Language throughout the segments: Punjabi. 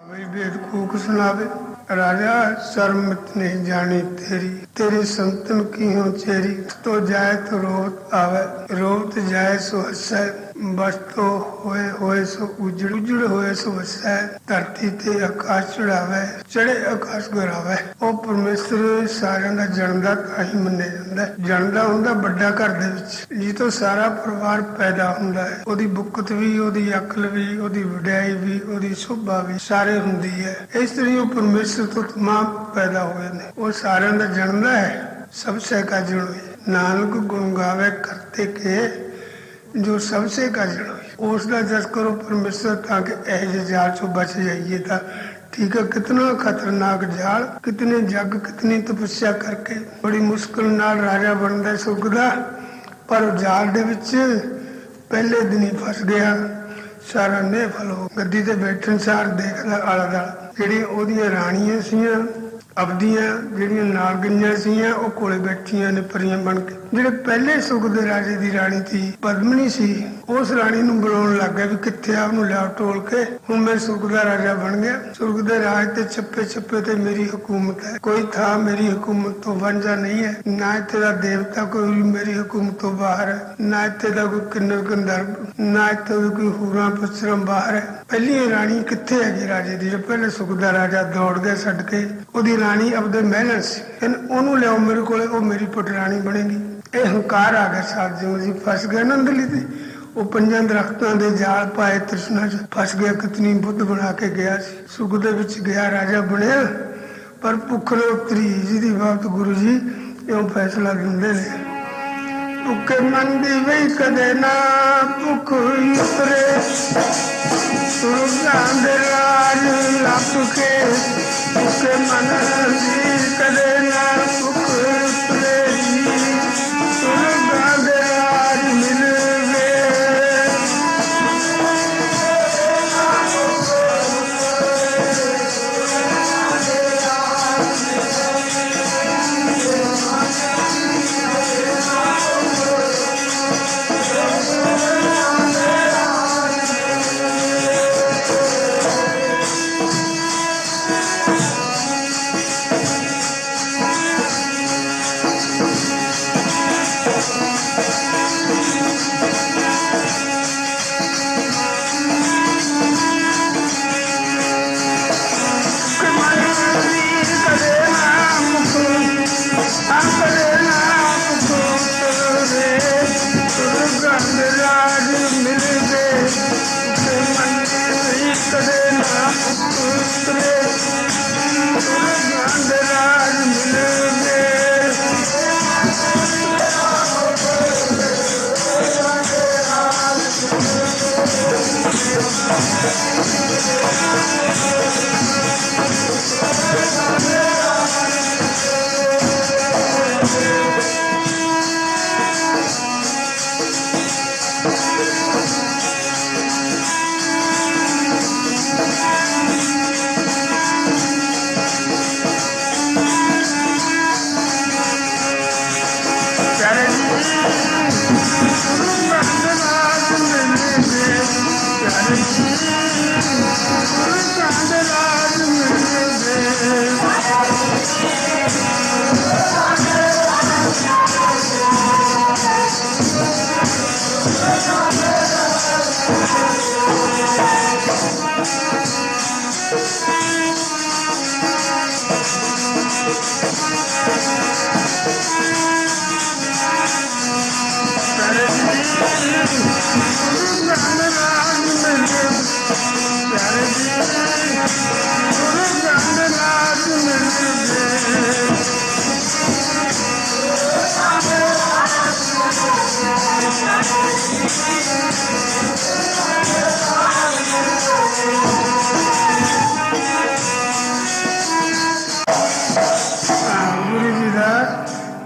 ਵਈ ਵੇਦ ਕੂਕ ਸੁਣਾਵੇ, ਰਾਜਾ ਸ਼ਰਮਤ ਨਹੀਂ ਜਾਣੀ ਤੇਰੀ। ਤੇਰੇ ਸੰਤਨ ਕੀ ਹੋ ਚੇਰੀ? ਤੋ ਜਾਏ ਤੋ ਰੋਤ ਆਵੇ, ਰੋਤ ਜਾਏ ਸੋ ਹਸੈ। ਬਸਤੋ ਹੋਏ ਹੋਏ ਸੋ ਉਜੜ ਉਜੜ ਹੋਏ ਸੋ ਵਸੈ, ਧਰਤੀ ਤੇ ਆਕਾਸ਼ ਚੜਾਵੇ, ਚੜੇ ਆਕਾਸ਼ ਗਰਾਵੇ ਉਹ ਪਰਮੇਸ਼ਰ ਸਾਰਿਆਂ ਦਾ ਜਨਮਦਾ ਤਾਂ ਮੰਨਿਆ ਜਾਂਦਾ ਜਨਮਦਾ ਹੁੰਦਾ ਵੱਡਾ ਘਰ ਦੇ ਵਿੱਚ ਜੀ ਤੋਂ ਸਾਰਾ ਪਰਿਵਾਰ ਪੈਦਾ ਹੁੰਦਾ ਹੈ। ਉਹਦੀ ਬੁੱਕਤ ਵੀ, ਉਹਦੀ ਅਕਲ ਵੀ, ਉਹਦੀ ਵਡਿਆਈ ਵੀ, ਉਹਦੀ ਸੁਭਾ ਵੀ ਸਾਰੇ ਹੁੰਦੀ ਹੈ। ਇਸ ਤਰ੍ਹਾਂ ਉਹ ਪਰਮੇਸ਼ਰ ਤੋਂ ਤਮਾਮ ਪੈਦਾ ਹੋਏ ਨੇ। ਉਹ ਸਾਰਿਆਂ ਦਾ ਜਨਮਦਾ ਹੈ। ਸਭ ਸੇ ਕਾ ਜਣ ਨਾਨਕ ਗੁਣ ਗਾਵੇ ਕਰਤੇ ਕੇ ਜੋ ਸਭ ਸੇ ਕਾ ਜਣ ਉਸ ਦਾ ਜਸ ਕਰੋ ਪਰਮੇਸ਼ਰ ਤਾਂ ਕਿ ਇਹ ਜਿਹੇ ਜਾਲ ਚੋਂ ਬਚ ਜਾਈਏ ਤਾਂ ਠੀਕ ਹੈ, ਕਿਤਨਾ ਖਤਰਨਾਕ ਜਾਲ, ਕਿਤਨੇ ਜੱਗ, ਕਿਤਨੀ ਤਪੱਸਿਆ ਕਰਕੇ ਬੜੀ ਮੁਸ਼ਕਲ ਨਾਲ ਰਾਜਾ ਬਣਦਾ ਸੁਗਦਾ ਪਰ ਜਾਲ ਦੇ ਵਿੱਚ ਪਹਿਲੇ ਦਿਨ ਹੀ ਫਸ ਗਿਆ। ਸਾਰਾ ਨਿਫਲ ਫਲੋ ਗੱਦੀ ਤੇ ਬੈਠਣ ਸਾਰ ਦੇਖਦਾ ਆਲਾ ਦਾਲਾ ਜਿਹੜੀਆਂ ਉਹਦੀਆਂ ਰਾਣੀਆਂ ਸੀਆਂ ਅਬਦੀਆਂ ਜਿਹੜੀਆਂ ਨਾਲ ਗਈਆਂ ਸੀਆਂ ਉਹ ਕੋਲੇ ਬੈਠੀਆਂ ਨੇ, ਪਰੀਆਂ ਬਣ ਕੇ। ਜਿਹੜੇ ਪਹਿਲੇ ਸੁਖ ਦੇ ਰਾਜੇ ਦੀ ਰਾਣੀ ਸੀ, ਪਦਮਨੀ ਸੀ, ਉਸ ਰਾਣੀ ਨੂੰ ਬੁਲਾਉਣ ਲੱਗ ਵੀ ਕਿੱਥੇ ਆ, ਉਹਨੂੰ ਲਿਆ ਟੋਲ ਕੇ। ਹੁਣ ਮੈਂ ਸੁਖ ਦਾ ਰਾਜਾ ਬਣ ਗਿਆ। ਸੁਖ ਦੇ ਰਾਜ ਤੇ ਚੱਪੇ ਚੱਪੇ ਤੇ ਮੇਰੀ ਹਕੂਮਤ ਹੈ। ਕੋਈ ਥਾਂ ਮੇਰੀ ਹਕੂਮਤ ਤੋਂ ਵਾਂਝਾ ਨਹੀਂ ਹੈ। ਨਾ ਇੱਥੇ ਦਾ ਦੇਵਤਾ ਕੋਈ, ਮੇਰੀ ਹਕੂਮਤ ਤੋਂ ਬਾਹਰ ਹੈ। ਨਾ ਇੱਥੇ ਦਾ ਕੋਈ ਕਿੰਨਰ ਗੰਧਰਵ, ਨਾ ਇੱਥੇ ਦਾ ਕੋਈ ਹੂਰਾਂ ਪਸਰਮ ਬਾਹਰ ਹੈ। ਪਹਿਲੀ ਰਾਣੀ ਕਿੱਥੇ ਹੈਗੀ ਰਾਜੇ ਦੀ? ਪਹਿਲੇ ਸੁਖ ਦਾ ਰਾਜਾ ਦੌੜ ਗਿਆ ਛੱਡ ਕੇ, ਉਹਦੀ ਰਾਣੀ ਆਪਦੇ ਮਹਿਲਾਂ ਸੀ ਉਹਨੂੰ ਲਿਆਓ ਮੇਰੇ ਕੋਲੇ, ਉਹ ਮੇਰੀ ਪੁੱਟਰਾਣੀ ਬਣੇਗੀ। ਇਹ ਹੰਕਾਰ ਆ ਗਿਆ ਸਾਜਿਓ ਜੀ। ਫਸ ਗਏ ਨਾ ਅੰਦਰਲੀ ਤੇ। ਉਹ ਪੰਜਾਂ ਦਰਖਤਾਂ ਦੇ ਜਾਲ ਪਾਏ ਤ੍ਰਿਸ਼ਨਾ ਚ। ਫਸ ਗਿਆ ਕਿਤਨੀ ਬੁੱਧ ਬਣਾ ਕੇ ਗਿਆ ਸੀ। ਸੁਖ ਦੇ ਵਿੱਚ ਗਿਆ ਰਾਜਾ ਬਣਿਆ। ਪਰ ਭੁੱਖ ਨੇ ਉਤਰੀ ਜਿਹਦੀ ਬਾਤ ਗੁਰੂ ਜੀ, ਇਉਂ ਫੈਸਲਾ ਦਿੰਦੇ ਨੇ। ਭੁੱਖੇ ਮਨ ਦੀ ਵਈ ਕਦੇ ਨਾ ਭੁੱਖ ਉਤਰੇ ਸੁਰਗਾਂ ਦੇ ਰਾਜ ਲੱਭ ਗੁਰੂ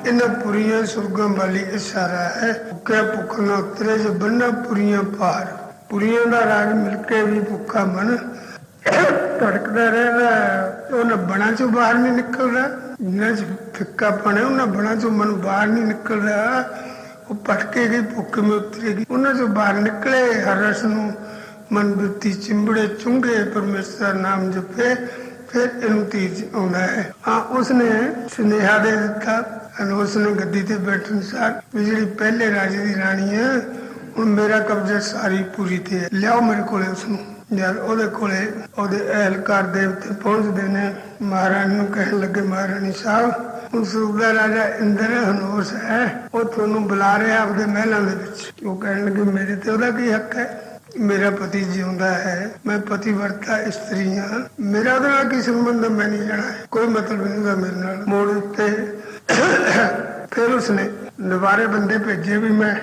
ਇਹਨਾਂ ਪੁਰੀਆਂ ਸੁਰਗਾਂ ਵਾਲੀ ਇਸ਼ਾਰਾ ਹੈ। ਭੁੱਖਿਆ ਭੁੱਖ ਨਾ ਉਤਰੇ ਬੰਨਾ ਪੁਰੀਆਂ ਪਾਰ। ਪੁਰੀਆਂ ਦਾ ਰਾਜ ਮਿਲ ਕੇ ਵੀ ਭੁੱਖਾ ਮਨ ਧੜਕਦਾ ਰਹਿੰਦਾ ਉਹਨਾਂ ਬਣਾ ਚੋਂ ਬਾਹਰ ਨਹੀਂ ਨਿਕਲਦਾ। ਜਿੰਨਾ ਫਿੱਕਾ ਪਣਾ ਉਹਨਾਂ ਬਣਾ ਚੋਂ ਮਨ ਬਾਹਰ ਨਹੀਂ ਨਿਕਲਦਾ। ਉਹ ਭਟਕੇ ਗਈ, ਭੁੱਖ ਮੇ ਉਤਰੇਗੀ ਉਹਨਾਂ ਚੋਂ ਬਾਹਰ ਨਿਕਲੇ, ਹਰ ਰਸ ਨੂੰ ਮਨ ਬੁੱਤੀ ਚਿੰਬੜੇ ਚੁੰਗੇ, ਪਰਮੇਸ਼ਰ ਨਾਮ ਜਪੇ, ਫਿਰ ਇਹਨੂੰ ਤੀਜ ਆਉਂਦਾ ਹੈ। ਹਾਂ, ਉਸਨੇ ਸੁਨੇਹਾ ਦੇ ਦਿੱਤਾ and ਉਸਨੇ ਗੱਦੀ ਤੇ ਬੈਠਣ ਸਾਰ ਵੀ ਜਿਹੜੀ ਪਹਿਲੇ ਰਾਜੇ ਦੀ ਰਾਣੀ ਹੈ ਹੁਣ ਮੇਰਾ ਕਬਜ਼ਾ ਸਾਰੀ ਪੂਰੀ ਤੇ ਹੈ। ਲਿਆਓ ਮੇਰੇ ਕੋਲੇ ਉਸਨੂੰ ਜਦ ਉਹਦੇ ਕੋਲੇ ਉਹਦੇ ਅਹਿਲਕਾਰ ਦੇਵਤੇ ਪਹੁੰਚਦੇ ਨੇ। ਮਹਾਰਾਣੀ ਨੂੰ ਕਹਿਣ ਲੱਗੇ, ਮਹਾਰਾਣੀ ਸਾਹਿਬ ਉਸ ਦਾ ਰਾਜਾ ਇੰਦਰ ਹਨੋਸ ਹੈ। ਉਹ ਤੁਹਾਨੂੰ ਬੁਲਾ ਰਿਹਾ ਆਪਣੇ ਮਹਿਲਾਂ ਦੇ ਵਿੱਚ। ਉਹ ਕਹਿਣ ਲੱਗੇ, ਮੇਰੇ ਤੇ ਉਹਦਾ ਕੀ ਹੱਕ ਹੈ? ਮੇਰਾ ਪਤੀ ਜਿਉਂਦਾ ਹੈ। ਮੈਂ ਪਤੀ ਵਰਤਾ ਇਸਤਰੀ ਹਾਂ। ਮੇਰਾ ਉਹਦੇ ਨਾਲ ਕੀ ਸੰਬੰਧ ਮੈਂ ਨਹੀਂ ਜਾਣਾ। ਕੋਈ ਮਤਲਬ ਨਹੀਂ ਉਹਦਾ ਮੇਰੇ ਨਾਲ। ਮੋੜ ਉੱਤੇ ਫਿਰ ਉਸਨੇ ਨਿਵਾਰੇ ਬੰਦੇ ਭੇਜੇ ਵੀ ਮੈਂ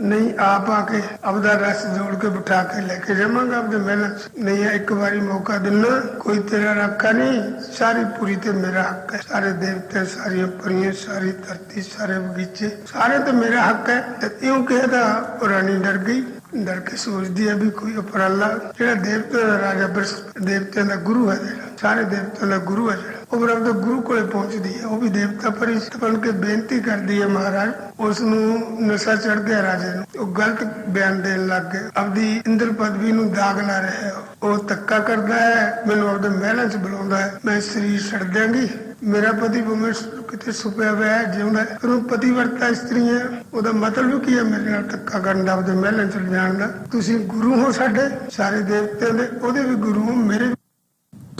ਨਹੀਂ ਆਪ ਆ ਕੇ ਆਪਦਾ ਰਸ ਜੋੜ ਕੇ ਬਿਠਾ ਕੇ ਲੈ ਕੇ ਜਾਵਾਂਗਾ, ਆਪਦੇ ਮਹਿਲਾਂ ਨਹੀਂ ਇੱਕ ਵਾਰੀ ਮੌਕਾ ਦਿਨਾ, ਕੋਈ ਤੇਰਾ ਰੱਖਾ ਨਹੀਂ, ਸਾਰੀ ਪੂਰੀ ਤੇ ਮੇਰਾ ਹੱਕ ਹੈ। ਸਾਰੇ ਦੇਵਤੇ, ਸਾਰੀਆਂ ਪਰੀਆਂ, ਸਾਰੀ ਧਰਤੀ, ਸਾਰੇ ਬਗੀਚੇ, ਸਾਰੇ ਤੇ ਮੇਰਾ ਹੱਕ ਹੈ। ਤੇ ਇਉਂ ਕਹਿਦਾ ਉਹ ਰਾਣੀ ਡਰ ਗਈ, ਡਰ ਕੇ ਸੋਚਦੀ ਹੈ ਵੀ ਕੋਈ ਉਪਰਾਲਾ, ਜਿਹੜਾ ਦੇਵਤੇ ਦਾ ਰਾਜਾ ਬ੍ਰਹਸਪਤੀ, ਦੇਵਤਿਆਂ ਦਾ ਗੁਰੂ ਹੈ ਜਿਹੜਾ, ਸਾਰੇ ਦੇਵਤਿਆਂ ਦਾ ਗੁਰੂ ਹੈ ਜਿਹੜਾ। ਉਹ ਬ੍ਰਹਮ ਦੇ ਗੁਰੂ ਕੋਲੇ ਪਹੁੰਚਦੀ ਹੈ। ਉਹ ਵੀ ਦੇਵਤਾ ਪਰਿਸ਼ਤ ਬਣ ਕੇ ਬੇਨਤੀ ਕਰਦੀ ਹੈ ਮਹਾਰਾਜ ਉਸ ਨੂੰ ਨਸ਼ਾ ਚੜ ਗਿਆ ਰਾਜੇ ਨੂੰ। ਉਹ ਗਲਤ ਬਿਆਨ ਦੇਣ ਲੱਗ ਗਿਆ ਆਪਦੀ ਇੰਦਰ ਪਦਵੀ ਨੂੰ ਦਾਗ ਲਾ ਰਿਹਾ। ਉਹ ਤੱਕਾ ਕਰਦਾ ਹੈ, ਮੈਨੂੰ ਆਪਦੇ ਮਹਿਲਾਂ 'ਚ ਬੁਲਾਉਂਦਾ ਹੈ। ਮੈਂ ਸਰੀਰ ਛੱਡ ਦਿਆਂਗੀ। ਮੇਰਾ ਪਤੀ ਭਵੇਂ ਕਿਤੇ ਸੁਪਿਆ ਹੋਇਆ ਹੈ, ਜਿਉਂਦਾ ਹੈ। ਪਤੀ ਵਰਤਾ ਇਸਤਰੀ ਹੈ। ਉਹਦਾ ਮਤਲਬ ਕੀ ਹੈ ਮੇਰੇ ਨਾਲ ਧੱਕਾ ਕਰਨ ਦਾ, ਆਪਦੇ ਮਹਿਲਾਂ 'ਚ ਜਾਣ ਦਾ? ਤੁਸੀਂ ਗੁਰੂ ਹੋ ਸਾਡੇ, ਸਾਰੇ ਦੇਵਤਿਆਂ ਦੇ। ਉਹਦੇ ਵੀ ਗੁਰੂ ਹੋ ਮੇਰੇ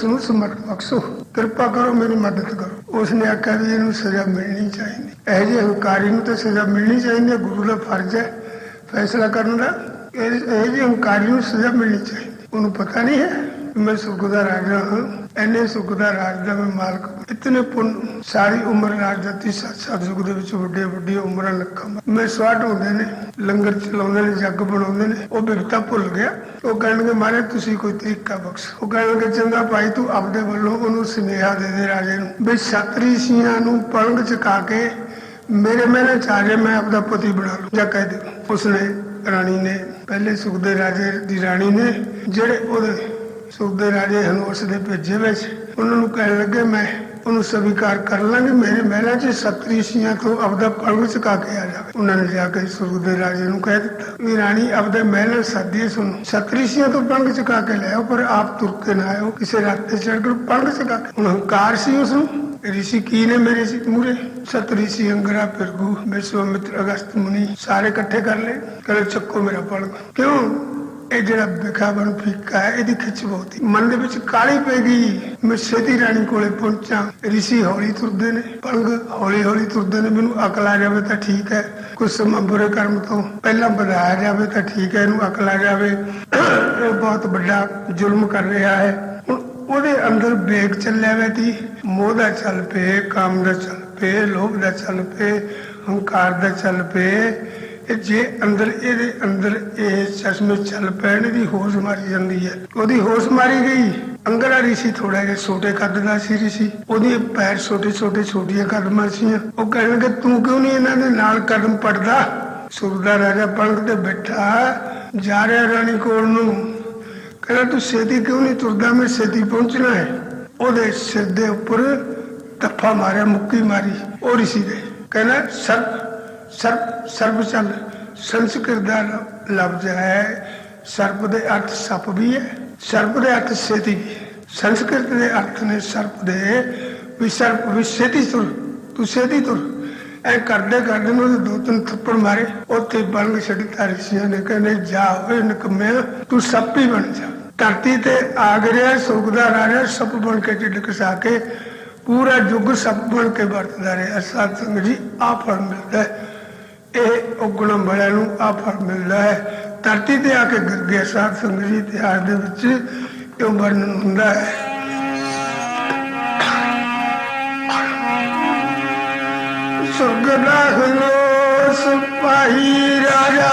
ਵੀ ਤੁਹਾਨੂੰ ਬਖਸ਼ੋ। ਕਿਰਪਾ ਕਰੋ ਮੇਰੀ ਮਦਦ ਕਰੋ। ਉਸਨੇ ਆਖਿਆ ਵੀ ਇਹਨੂੰ ਸਜ਼ਾ ਮਿਲਣੀ ਚਾਹੀਦੀ। ਇਹ ਜਿਹੇ ਹੰਕਾਰੀ ਨੂੰ ਤਾਂ ਸਜ਼ਾ ਮਿਲਣੀ ਚਾਹੀਦੀ ਹੈ, ਗੁਰੂ ਦਾ ਫਰਜ਼ ਹੈ ਫੈਸਲਾ ਕਰਨ ਦਾ। ਇਹ ਇਹ ਜਿਹੇ ਹੰਕਾਰੀ ਨੂੰ ਸਜ਼ਾ ਮਿਲਣੀ ਚਾਹੀਦੀ। ਉਹਨੂੰ ਪਤਾ ਨਹੀਂ ਹੈ। ਕਿ ਮੈਂ ਸੁੱਖ ਦਾ ਰਾਜਾ ਹਾਂ। ਐਨੇ ਸੁੱਖ ਦਾ ਰਾਜ ਦਾ ਮੈਂ ਮਾਲਕ ਇਤਨੇ ਪੁੰਨ, ਸਾਰੀ ਉਮਰ ਰਾਜ ਦਿੱਤੀ ਸੱਤ ਸੱਤ ਸੁਖ ਦੇ ਵਿੱਚ ਵੱਡੇ ਵੱਡੀਆਂ ਉਮਰਾਂ ਲੱਖਾਂ ਮੈਂ ਸਵਾਟ ਹੁੰਦੇ ਨੇ, ਲੰਗਰ ਚਲਾਉਂਦੇ ਨੇ, ਜੱਗ ਬਣਾਉਂਦੇ ਨੇ। ਉਹ ਬਿਰਤਾ ਭੁੱਲ ਗਿਆ। ਉਹ ਕਹਿਣਗੇ ਮਾਰੇ ਤੁਸੀਂ ਕੋਈ ਤਰੀਕਾ ਬਖਸ਼। ਉਹ ਕਹਿਣਗੇ, ਚੰਗਾ ਭਾਈ, ਤੂੰ ਆਪਦੇ ਵੱਲੋਂ ਉਹਨੂੰ ਸੁਨੇਹਾ ਦੇ ਦੇ ਰਾਜੇ ਨੂੰ ਵੀ ਸਤਰੀ ਸਿੰਘਾਂ ਨੂੰ ਪਲੰਗ ਚਕਾ ਕੇ ਮੇਰੇ ਮਹਿਲੇ ਚ ਆ ਜਾਏ ਮੈਂ ਆਪਦਾ ਪਤੀ ਬਣਾ ਲੂ। ਜਾਂ ਕਹਿ ਦੇ ਉਸਨੇ ਰਾਣੀ ਨੇ, ਪਹਿਲੇ ਸੁਖ ਦੇ ਰਾਜੇ ਦੀ ਰਾਣੀ ਨੇ, ਜਿਹੜੇ ਉਹਦੇ ਸੁਖ ਰਾਜੇ ਹਨ ਦੇ ਭੇਜੇ ਵਿੱਚ। ਉਹਨਾਂ ਨੂੰ ਕਹਿਣ ਲੱਗੇ, ਮੈਂ ਉਹਨੂੰ ਸਵੀਕਾਰ ਕਰ ਲਾਂਗੇ। ਮੇਰੇ ਮਹਿਲਾਂ 'ਚ ਸਤਰੀ ਤੋਂ ਆਪਦਾ ਪਲੰਗ ਚਕਾ ਕੇ ਆ ਜਾਵੇ। ਉਹਨਾਂ ਨੇ ਜਾ ਕੇ ਸੁਖ ਦੇ ਰਾਜੇ ਨੂੰ ਕਹਿ ਦਿੱਤਾ, ਵੀ ਰਾਣੀ, ਆਪਦੇ ਮਹਿਲ ਸਾਦੀ ਸੁਣ। ਸਤਰੀ ਤੋਂ ਪਲੰਗ ਚਕਾ ਕੇ ਲੈ ਆਓ, ਪਰ ਆਪ ਤੁਰ ਕੇ ਨਾ ਆਇਓ। ਕਿਸੇ ਰਾਤੇ ਚੜ ਕੇ ਪਲੰਗ ਚਕਾ ਕੇ ਹੁਣ ਹੰਕਾਰ ਸੀ ਉਸ ਨੂੰ। ਰਿਸ਼ੀ, ਕੀ ਨੇ ਮੇਰੇ ਸੀ ਮੂਰੇ ਸਤ ਰਿਸ਼ੀ ਅੰਗਰਾ ਫਿਰਗੂ। ਵਿਸ਼ਵਾਮਿਤਰ ਅਗਸਤ ਮੁਨੀ ਸਾਰੇ ਇਕੱਠੇ ਕਰ ਲਏ। ਕਹਿੰਦੇ, ਚੱਕੋ ਮੇਰਾ ਪਲੰਗ ਕਿਉਂ? ਇਹ ਜਿਹੜਾ ਵਿਖਾਵਣ ਫੀਕਾ ਹੈ, ਇਹਦੀ ਖਿੱਚ ਬਹੁਤ ਮਨ ਦੇ ਵਿੱਚ ਕਾਲੀ ਪੈ ਗਈ। ਮੈਂ ਛੇਤੀ ਰਾਣੀ ਕੋਲੇ ਪਹੁੰਚਾਂ। ਰਿਸ਼ੀ ਹੌਲੀ ਤੁਰਦੇ ਨੇ ਪਲੰਗ ਹੌਲੀ ਹੌਲੀ ਤੁਰਦੇ ਨੇ। ਮੈਨੂੰ ਅਕਲ ਆ ਜਾਵੇ ਤਾਂ ਠੀਕ ਹੈ। ਕੁਝ ਸਮਾਂ ਬੁਰੇ ਕਰਮ ਤੋਂ ਪਹਿਲਾਂ ਵਧਾਇਆ ਜਾਵੇ ਤਾਂ ਠੀਕ ਹੈ। ਇਹਨੂੰ ਅਕਲ ਆ ਜਾਵੇ। ਇਹ ਬਹੁਤ ਵੱਡਾ ਜ਼ੁਲਮ ਕਰ ਰਿਹਾ ਹੈ। ਹੁਣ ਉਹਦੇ ਅੰਦਰ ਵੇਗ ਚੱਲਿਆ ਵੇ ਤੀ ਮੋਹ ਦਾ ਚੱਲ ਪਏ, ਕਾਮ ਦਾ ਚੱਲ ਪਏ, ਲੋਭ ਦਾ ਚੱਲ ਪਏ, ਹੰਕਾਰ ਦਾ ਚੱਲ ਪਏ। ਇਹ ਜੇ ਅੰਦਰ ਇਹਦੇ ਅੰਦਰ ਇਹ ਚਸ਼ਮੇ ਚੱਲ ਪੈਣ ਦੀ ਹੋਸ਼ ਮਾਰੀ ਜਾਂਦੀ ਹੈ। ਉਹਦੀ ਹੋਸ਼ ਮਾਰੀ ਗਈ, ਅੰਗਰਾ ਰਿਸ਼ੀ ਥੋੜਾ ਜਿਹਾ, ਛੋਟੇ ਕੱਦ ਦਾ ਸੀ ਰਿਸ਼ੀ ਉਹਦੇ ਪੈਰ ਛੋਟੇ ਛੋਟੇ, ਛੋਟੀਆਂ ਕਦਮਾਂ ਸੀ ਉਹ ਕਹਿਣਗੇ ਤੂੰ ਕਿਉਂ ਨਹੀਂ ਇਹਨਾਂ ਦੇ ਨਾਲ ਕਦਮ ਪੜਦਾ? ਸੁਰਦਾ ਰਾਜਾ ਪਲੰਗ ਤੇ ਬੈਠਾ, ਜਾ ਰਿਹਾ ਰਾਣੀ ਕੋਲ ਨੂੰ। ਕਹਿੰਦਾ, ਤੂੰ ਛੇਤੀ ਕਿਉਂ ਨਹੀਂ ਤੁਰਦਾ? ਮੈਂ ਛੇਤੀ ਪਹੁੰਚਣਾ ਹੈ। ਉਹਦੇ ਸਿਰ ਦੇ ਉੱਪਰ ਤੱਫਾ ਮਾਰਿਆ, ਮੁੱਕੀ ਮਾਰੀ, ਉਹ ਰਿਸ਼ੀ ਦੇ ਕਹਿੰਦਾ, ਸਰ ਸਰਪ ਸਰਪ ਸੰਸਕ੍ਰਿਤ ਦਾ ਲਫ਼ਜ਼ ਹੈ, ਸਰਪ ਦੇ ਅਰਥ ਸੱਪ ਵੀ ਹੈ, ਸਰਪ ਦੇ ਅਰਥ ਛੇਤੀ ਸੰਸਕ੍ਰਿਤ ਦੇ ਅਰਥ ਨੇ ਸਰਪ ਦੇ ਵੀ ਸਰਪ ਵੀ ਛੇਤੀ ਤੁਰ, ਤੂੰ ਛੇਤੀ ਤੁਰ। ਐ ਕਰਦੇ ਕਰਦੇ ਨੂੰ ਦੋ ਤਿੰਨ ਥੱਪੜ ਮਾਰੇ, ਉੱਥੇ ਬਲੰਗ ਛੱਡਤਾ ਰਿਸ਼ੀਆਂ ਨੇ, ਕਹਿੰਦੇ ਜਾ ਓਏ ਨਕਮਿਆ ਤੂੰ ਸੱਪ ਹੀ ਬਣ ਜਾ। ਧਰਤੀ ਤੇ ਆ ਗਿਆ ਸੁਖ ਦਾ ਰਾਜਾ ਸੱਪ ਬਣ ਕੇ ਢਿੱਡ ਕਸਾ ਕੇ ਪੂਰਾ ਯੁੱਗ ਸੱਪ ਬਣ ਕੇ ਵਰਤਦਾ ਰਿਹਾ। ਸਾਧ ਸੰਗਤ ਜੀ ਆ ਫਲ ਮਿਲਦਾ ਹੈ। ਇਹ ਉਗਣਮ ਵਾਲਿਆਂ ਨੂੰ ਆ ਫਲ ਮਿਲਦਾ ਹੈ। ਧਰਤੀ ਤੇ ਆ ਕੇ ਗਿਰ ਗਿਆ ਸਾਧ ਸੰਗਤ ਜੀ ਇਤਿਹਾਸ ਦੇ ਵਿੱਚ ਇਹ ਵਰਣਨ ਹੁੰਦਾ ਹੈ। ਸੁਗਨਾਹਨੋ ਸਿਪਾਹੀ ਰਾਜਾ